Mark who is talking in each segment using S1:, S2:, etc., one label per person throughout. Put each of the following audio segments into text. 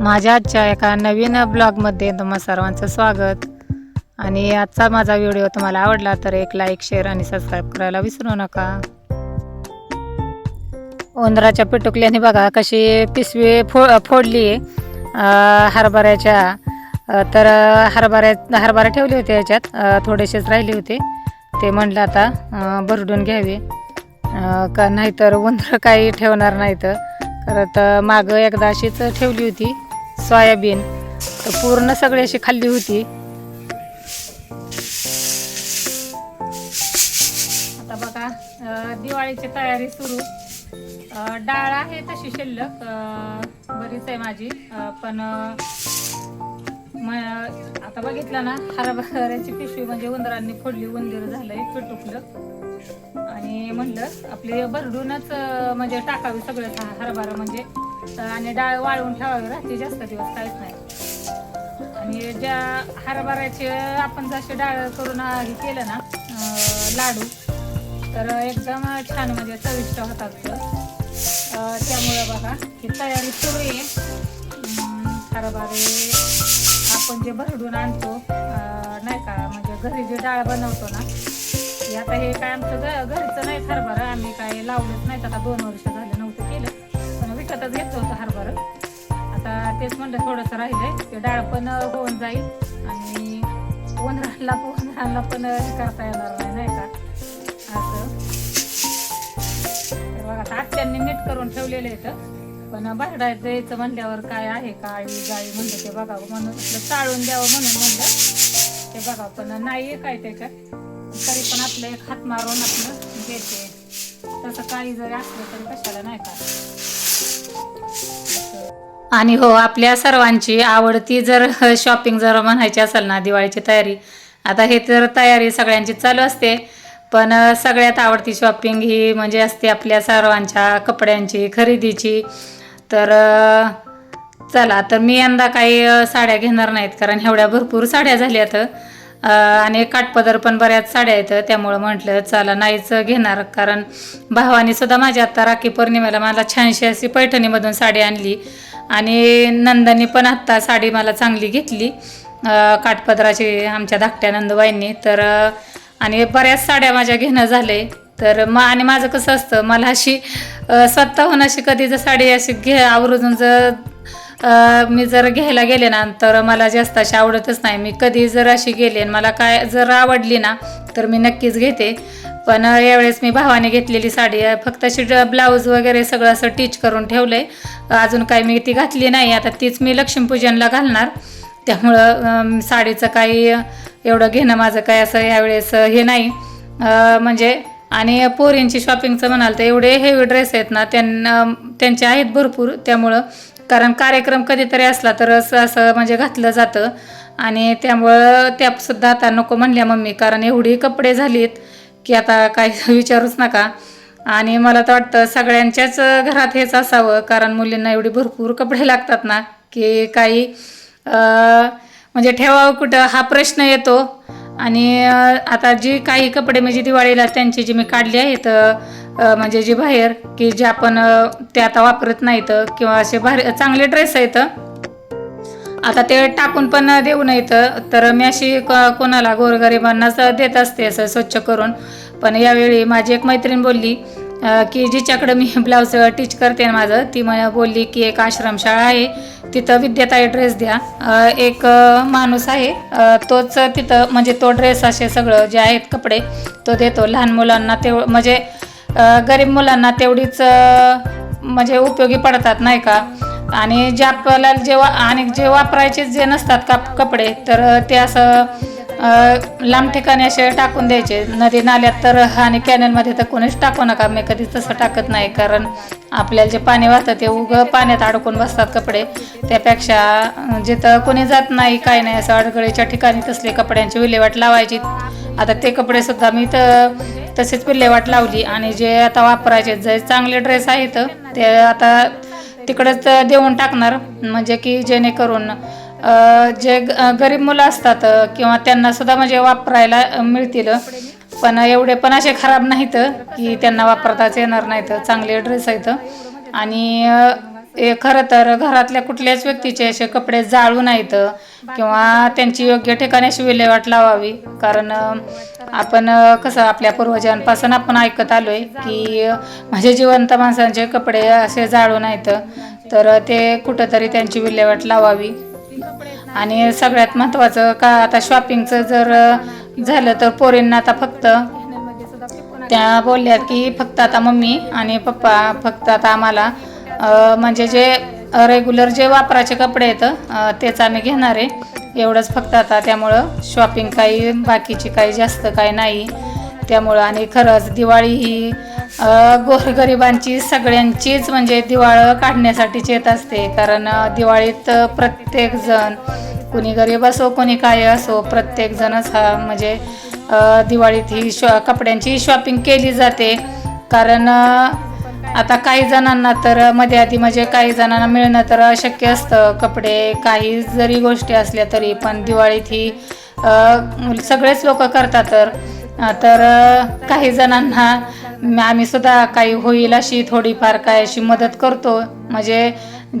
S1: माझ्या आजच्या एका नवीन ब्लॉगमध्ये तुम्हा सर्वांचं स्वागत. आणि आजचा माझा व्हिडिओ तुम्हाला आवडला तर एक लाईक शेअर आणि सबस्क्राईब करायला विसरू नका. उंदराच्या पिटुकल्याने बघा कशी पिशवी फो फोडली. हरभऱ्याच्या तर हरभऱ्या हरभरा ठेवले होते याच्यात थोडेसेच राहिले होते. ते म्हणलं आता भरडून घ्यावे. का नाहीतर उंदरं काही ठेवणार नाहीत. परत मागं एकदा अशीच ठेवली होती. सोयाबीन. तर पूर्ण सगळी अशी खाल्ली होती. आता बघा दिवाळीची तयारी सुरू. डाळ आहे तशी शिल्लक बरीच आहे माझी. पण म- आता बघितलं ना हरभऱ्याची पिशवी म्हणजे उंदरांनी फोडली उंदीर झालंय पिटुकलं आणि म्हणलं आपले भरडूनच म्हणजे टाकावी सगळं हरभरा म्हणजे. आणि डाळ वाळवून ठेवावी राहते जास्त दिवस काहीच नाही. आणि ज्या हरभऱ्याचे आपण जसे डाळ करून हे केलं ना लाडू तर एकदम छान म्हणजे चविष्ट होतात त्यामुळं त्यामुळे बघा ही तयारी सुरू आहे. हरभरे आपण जे भरडून आणतो नाही का म्हणजे घरी जे डाळ बनवतो ना हे आता हे काय आमचं घरचं नाही हरभरा आम्ही काय लावलंच नाही. आता दोन वर्ष झालं नव्हतं केलं. पण घेतलं होतं हरभरं. आता तेच म्हणलं थोडंसं राहिलंय. ते डाळ पण होऊन जाईल. आणि उन्हाळ्याला उन्हाळ्याला पण हे करता येणार नाही नाही का? असं. तर बघा आता आत्यांनी नीट करून ठेवलेलं आहे पण बाहेर जायचं म्हणल्यावर काय आहे का आई जाळी म्हणलं ते बघावं म्हणून. चाळून द्यावं म्हणून म्हणलं. ते बघावं पण नाही आहे काय त्याच्यात. तरी पण आपलं एक हात मारून आपलं घेते तसं काही जरी असलं तरी कशाला नाही का? आणि हो आपल्या सर्वांची आवडती जर शॉपिंग जर म्हणायची असेल ना दिवाळीची तयारी. आता हे तर तयारी सगळ्यांची चालू असते. पण सगळ्यात आवडती शॉपिंग ही म्हणजे असते आपल्या सर्वांच्या कपड्यांची खरेदीची. तर चला तर मी यंदा काही साड्या घेणार नाहीत कारण एवढ्या भरपूर साड्या झाल्यात. अ, आणि काटपदर पण बऱ्याच साड्या आहेत त्यामुळं म्हटलं चला नाहीच घेणार. कारण भावानी सुद्धा माझ्या आता राखी पौर्णिमेला मला छानशी अशी पैठणीमधून साडी आणली. आणि नंदानी पण आत्ता साडी मला चांगली घेतली. काठपदराची आमच्या धाकट्या नंदबाईंनी तर आणि बऱ्याच साड्या माझ्या घेणं झाले तर मग आणि माझं कसं असतं मला अशी स्वतःहून अशी कधी जर साडी अशी घे आवरून जर मी जर घ्यायला गेले ना तर मला जास्त अशी आवडतच नाही. मी कधी जर अशी गेले आणि मला काय जर आवडली ना तर मी नक्कीच घेते. पण यावेळेस मी भावाने घेतलेली साडी आहे फक्त अशी ब्लाऊज वगैरे सगळं असं टीच करून ठेवलं आहे अजून काही मी ती घातली नाही आता तीच मी लक्ष्मीपूजनला घालणार. त्यामुळं साडीचं काही एवढं घेणं माझं काय असं यावेळेस हे नाही. म्हणजे आणि पोरींची शॉपिंगचं म्हणाल तर एवढे हेवी ड्रेस आहेत ना त्यांना त्यांचे आहेत भरपूर. त्यामुळं कारण कार्यक्रम कधीतरी असला तर असं असं म्हणजे घातलं जातं. आणि त्यामुळं त्यासुद्धा आता नको म्हणल्या मम्मी कारण एवढी कपडे झालीत. की आता काय विचारूच नका. आणि मला तर वाटतं सगळ्यांच्याच घरात हेच असावं कारण मुलींना एवढी भरपूर कपडे लागतात ना की काही म्हणजे ठेवावं कुठं हा प्रश्न येतो. आणि आता जी काही कपडे म्हणजे दिवाळीला त्यांची जी मी काढली आहेत म्हणजे जी बाहेर की जे आपण ते आता वापरत नाहीत किंवा असे भारी चांगले ड्रेस आहेत आता ते टाकून पण देऊ नयेत तर मी अशी क- कोणाला गोरगरिबांनाच देत असते असं स्वच्छ करून. पण यावेळी माझी एक मैत्रीण बोलली की जिच्याकडं मी ब्लाऊज टीच करते ना माझं ती मला बोलली की एक आश्रमशाळा आहे तिथं विद्याताई ड्रेस द्या. एक माणूस आहे तोच तिथं म्हणजे तो ड्रेस असे सगळं जे आहेत कपडे तो देतो लहान मुलांना तेव म्हणजे गरीब मुलांना तेवढीच म्हणजे उपयोगी पडतात नाही का? आणि जे आपल्याला जे वा आणि जे वापरायचे जे नसतात का कपडे तर ते असं लांब ठिकाणी असे टाकून द्यायचे. नदी नाल्यात तर आणि कॅनलमध्ये तर कोणीच टाकू नका. मी कधी तसं टाकत नाही. कारण आपल्याला जे पाणी वाहतं ते उगं पाण्यात अडकून बसतात कपडे. त्यापेक्षा जिथं कोणी जात नाही काय नाही असं अडगळीच्या ठिकाणी तसले कपड्यांची विल्हेवाट लावायची. आता ते कपडे सुद्धा मी तर तसेच विल्हेवाट लावली. आणि जे आता वापरायचे जे चांगले ड्रेस आहेत ते आता तिकडंच देऊन टाकणार. म्हणजे की जेणेकरून जे ग- गरीब मुलं असतात किंवा त्यांना सुद्धा म्हणजे वापरायला मिळतील. पण एवढे पण असे खराब नाहीत की त्यांना वापरताच येणार नाहीत. चांगले ड्रेस आहेत. आणि हे खरं तर घरातल्या कुठल्याच व्यक्तीचे असे कपडे जाळू नाहीत किंवा त्यांची योग्य ठिकाणी अशी विल्हेवाट लावावी. कारण आपण कसं आपल्या पूर्वजांपासून आपण ऐकत आलोय की माझे म्हणजे जिवंत माणसांचे कपडे असे जाळू नाहीत. तर ते कुठंतरी त्यांची विल्हेवाट लावावी. आणि सगळ्यात महत्त्वाचं का आता शॉपिंगचं जर झालं तर पोरींना आता फक्त त्या बोलल्यात की फक्त आता मम्मी आणि पप्पा फक्त आता आम्हाला म्हणजे जे रेग्युलर जे वापराचे कपडे आहेत तेच आम्ही घेणार आहे. एवढंच फक्त आता त्यामुळं शॉपिंग काही बाकीची काही जास्त काही नाही. त्यामुळं आणि खरंच दिवाळी ही गोरगरिबांची सगळ्यांचीच म्हणजे दिवाळं काढण्यासाठीच येत असते. कारण दिवाळीत प्रत्येकजण कुणी गरीब असो कोणी काय असो प्रत्येकजणच हा म्हणजे दिवाळीत ही शॉ कपड्यांची शॉपिंग केली जाते. कारण आता काही जणांना तर मध्ये आधी म्हणजे काही जणांना मिळणं तर अशक्य असतं. कपडे काही जरी गोष्टी असल्या तरी पण दिवाळीत ही सगळेच लोक करतात तर. तर काही जणांना आम्ही सुद्धा काही होईल अशी थोडीफार काय अशी मदत करतो. म्हणजे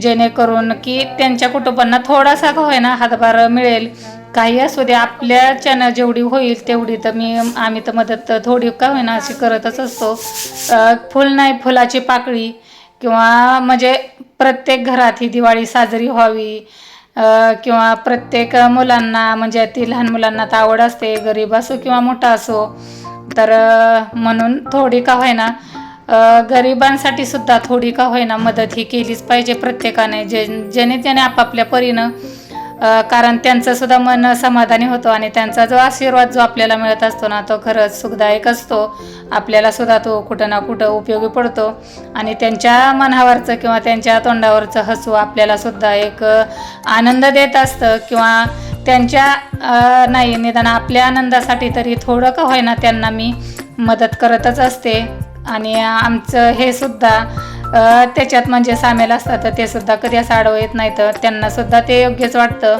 S1: जेणेकरून की त्यांच्या कुटुंबांना थोडासा का होईना हातभार मिळेल. काही असू दे आपल्याच्यानं जेवढी होईल तेवढी तर मी आम्ही तर मदत थोडी का होईना अशी करतच असतो. फुल नाही फुलाची पाकळी किंवा म्हणजे प्रत्येक घरात ही दिवाळी साजरी व्हावी. किंवा प्रत्येक मुलांना म्हणजे ती लहान मुलांना तर आवड असते गरीब असो किंवा मोठा असो तर म्हणून थोडी का होईना गरिबांसाठी सुद्धा थोडी का होईना मदत ही केलीच पाहिजे प्रत्येकाने जे ज्याने त्याने आपापल्या परीनं कारण त्यांचं सुद्धा मन समाधानी होतो आणि त्यांचा जो आशीर्वाद जो आपल्याला मिळत असतो ना तो खरंच सुखदायक असतो. आपल्याला सुद्धा तो कुठं ना कुठं उपयोगी पडतो. आणि त्यांच्या मनावरचं किंवा त्यांच्या तोंडावरचं हसू आपल्याला सुद्धा एक आनंद देत असतं किंवा त्यांच्या नाही निदान आपल्या आनंदासाठी तरी थोडं का होईना त्यांना मी मदत करतच असते. आणि आमचं हे सुद्धा त्याच्यात म्हणजे सामील असतात तर ते सुद्धा कधी असं आडवं येत नाही तर त्यांना सुद्धा ते योग्यच वाटतं.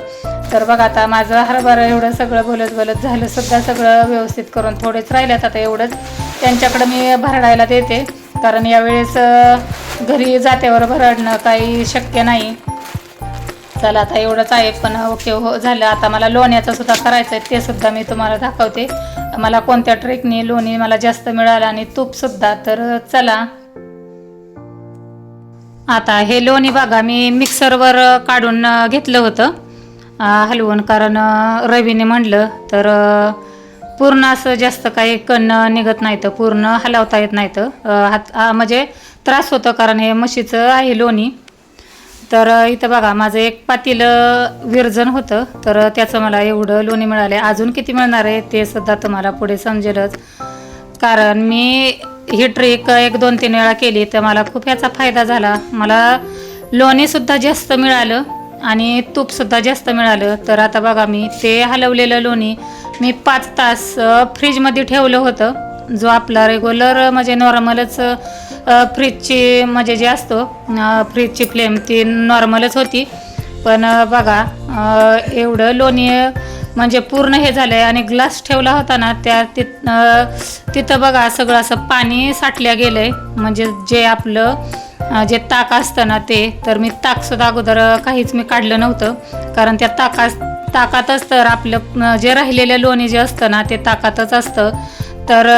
S1: तर बघा आता माझं हरभरा एवढं सगळं बोलत बोलत झालं सुद्धा सगळं व्यवस्थित करून थोडेच राहिल्यात आता एवढंच. त्यांच्याकडं मी भरडायला देते कारण यावेळेस घरी जात्यावर भरडणं काही शक्य नाही. चला आता एवढंच आहे पण ओके हो झालं. आता मला लोण्याचं सुद्धा करायचं आहे ते सुद्धा मी तुम्हाला दाखवते. मला कोणत्या ट्रेकने लोणी मला जास्त मिळालं आणि तूपसुद्धा तर चला. आता हे लोणी बघा मी मिक्सरवर काढून घेतलं होतं. हलवून कारण रवीने म्हणलं तर पूर्ण असं जास्त काही कण निघत नाही तर पूर्ण हलवता येत नाही तर हात म्हणजे त्रास होतो कारण हे म्हशीचं आहे लोणी. तर इथं बघा माझं एक पातील विरजन होतं तर त्याचं मला एवढं लोणी मिळालं. अजून किती मिळणार आहे ते सुद्धा तुम्हाला पुढे समजेलच. कारण मी ही ट्रिक एक दोन तीन वेळा केली तर मला खूप याचा फायदा झाला. मला लोणीसुद्धा जास्त मिळालं आणि तूपसुद्धा जास्त मिळालं. तर आता बघा मी ते हलवलेलं लोणी मी पाच तास फ्रीजमध्ये ठेवलं होतं. जो आपला रेग्युलर म्हणजे नॉर्मलच फ्रीजची म्हणजे जे असतो फ्रीजची फ्लेम ती नॉर्मलच होती. पण बघा एवढं लोणी म्हणजे पूर्ण हे झालं आहे आणि ग्लास ठेवला होता ना त्या तिथ तिथं बघा सगळं असं पाणी साठल्या गेलं आहे म्हणजे जे आपलं जे ताक असतं ना ते तर मी ताकसुद्धा अगोदर काहीच मी काढलं नव्हतं. कारण त्या ताका ताकातच तर आपलं जे राहिलेलं लोणी जे असतं ना ते ताकातच असतं. तर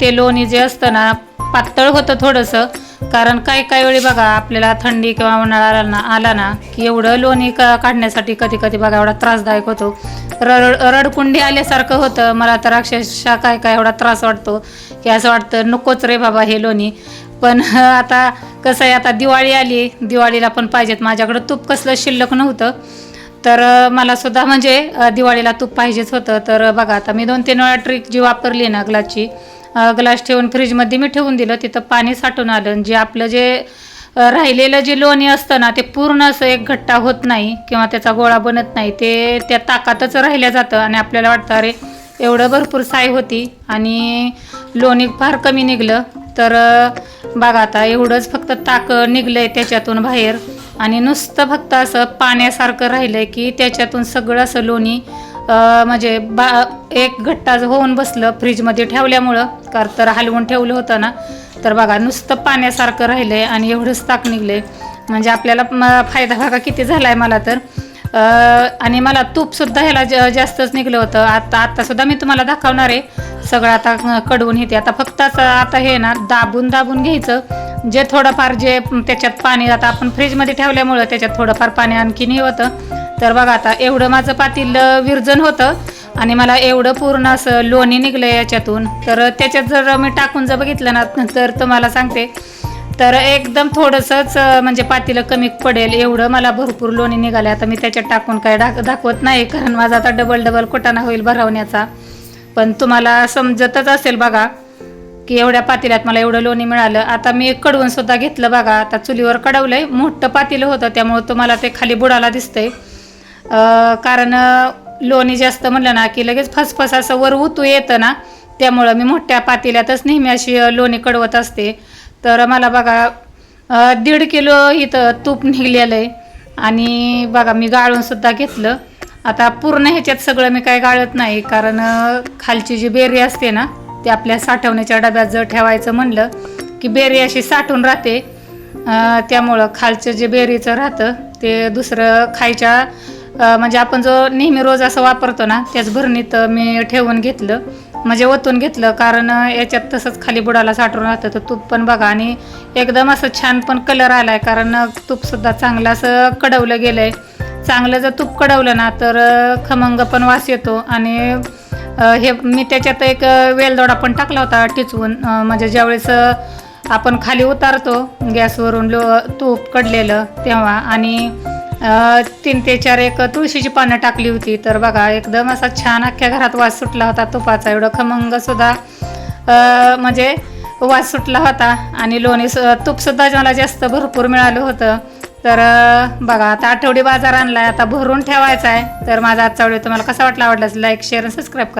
S1: ते लोणी जे असतं ना पातळ होतं थोडंसं. कारण काही काही वेळी बघा आपल्याला थंडी किंवा उन्हाळा आला ना आला ना की एवढं लोणी का काढण्यासाठी कधी कधी बघा एवढा त्रासदायक होतो. रड रडकुंडी आल्यासारखं होतं. मला तर अक्षरशः काय काय एवढा त्रास वाटतो की असं वाटतं नकोच रे बाबा हे लोणी. पण आता कसं आहे आता दिवाळी आली. दिवाळीला पण पाहिजेत. माझ्याकडं तूप कसलं शिल्लक नव्हतं. तर मला सुद्धा म्हणजे दिवाळीला तूप पाहिजेच होतं. तर बघा आता मी दोन तीन वेळा ट्रिक जी वापरली ना ग्लासची ग्लास ठेवून फ्रीजमध्ये मी ठेवून दिलं. तिथं पाणी साठून आलं. आणि जे आपलं जे राहिलेलं जे लोणी असतं ना ते पूर्ण असं एक घट्टा होत नाही किंवा त्याचा गोळा बनत नाही. ते त्या ताकातच राहिलं जातं. आणि आपल्याला वाटतं अरे एवढं भरपूर साय होती आणि लोणी फार कमी निघलं. तर बघा आता एवढंच फक्त ताक निघलं आहे त्याच्यातून बाहेर. आणि नुसतं फक्त असं पाण्यासारखं राहिलं आहे की त्याच्यातून सगळं असं लोणी म्हणजे बा एक घट्टा होऊन बसलं फ्रीजमध्ये ठेवल्यामुळं. कारण तर हलवून ठेवलं होतं ना. तर बघा नुसतं पाण्यासारखं राहिलं आहे आणि एवढंच ताक निघलं आहे म्हणजे आपल्याला म- फायदा बघा किती झाला आहे मला तर. आणि मला तूपसुद्धा ह्याला ज जास्तच निघलं होतं. आता आत्तासुद्धा मी तुम्हाला दाखवणार आहे. सगळं आता कडवून येते आता फक्त आता हे ना दाबून दाबून घ्यायचं. जे थोडंफार जे त्याच्यात पाणी आता आपण फ्रीजमध्ये ठेवल्यामुळं त्याच्यात थोडंफार पाणी आणखीनही होतं. तर बघा आता एवढं माझं पातील विरजन होतं आणि मला एवढं पूर्ण असं लोणी निघलं याच्यातून. तर त्याच्यात जर मी टाकून जर बघितलं ना तर तुम्हाला सांगते. तर एकदम थोडंसंच म्हणजे पातीला कमी पडेल एवढं मला भरपूर लोणी निघाले आता मी त्याच्यात टाकून काय डाक दाखवत नाही कारण माझा आता डबल डबल कोटाना होईल भरवण्याचा. पण तुम्हाला समजतच असेल बघा. की एवढ्या पातेल्यात मला एवढं लोणी मिळालं. आता मी कडवून सुद्धा घेतलं बघा. आता चुलीवर कडवलंय. मोठं पातेलं होतं त्यामुळं तुम्हाला ते खाली बुडाला दिसतंय. कारण लोणी जास्त म्हणलं ना की लगेच फसफस असं वर उतू येतं ना त्यामुळं मी मोठ्या पातेल्यातच नेहमी अशी लोणी कडवत असते. तर मला बघा दीड किलो इथं तूप निघलेलं आहे आणि बघा मी गाळून सुद्धा घेतलं. आता पूर्ण ह्याच्यात सगळं मी काय गाळत नाही कारण खालची जी बेरी असते ना ते आपल्या साठवण्याच्या डब्यात जर ठेवायचं म्हणलं की बेरी अशी साठून राहते त्यामुळं खालचं जे बेरीचं राहतं ते दुसरं खायच्या म्हणजे आपण जो नेहमी रोज असं वापरतो ना त्याच भरणीत मी ठेवून घेतलं. म्हणजे ओतून घेतलं कारण याच्यात तसंच खाली बुडाला साठून राहतं. तर तूप पण बघा आणि एकदम असं छान पण कलर आलाय कारण तूपसुद्धा चांगलं असं कडवलं गेलंय. चांगलं जर तूप कडवलं ना तर खमंग पण वास येतो आणि हे मी त्याच्यात एक वेलदोडा पण टाकला होता टिचवून. म्हणजे ज्यावेळेस आपण खाली उतारतो गॅसवरून लो तूप कडलेलं तेव्हा आणि तीन ते चार एक तुळशीची पानं टाकली होती. तर बघा एकदम असा छान अख्ख्या घरात वास सुटला होता तुपाचा. एवढं खमंग सुद्धा म्हणजे वास सुटला होता आणि लोणी तूपसुद्धा मला जास्त भरपूर मिळालं होतं. तर बघा आता आठवडी बाजार आणलाय. आता भरून ठेवायचा आहे तर माझा आजचा व्हिडिओ तुम्हाला कसा वाटला आवडला लाईक शेअर आणि सबस्क्राईब करा.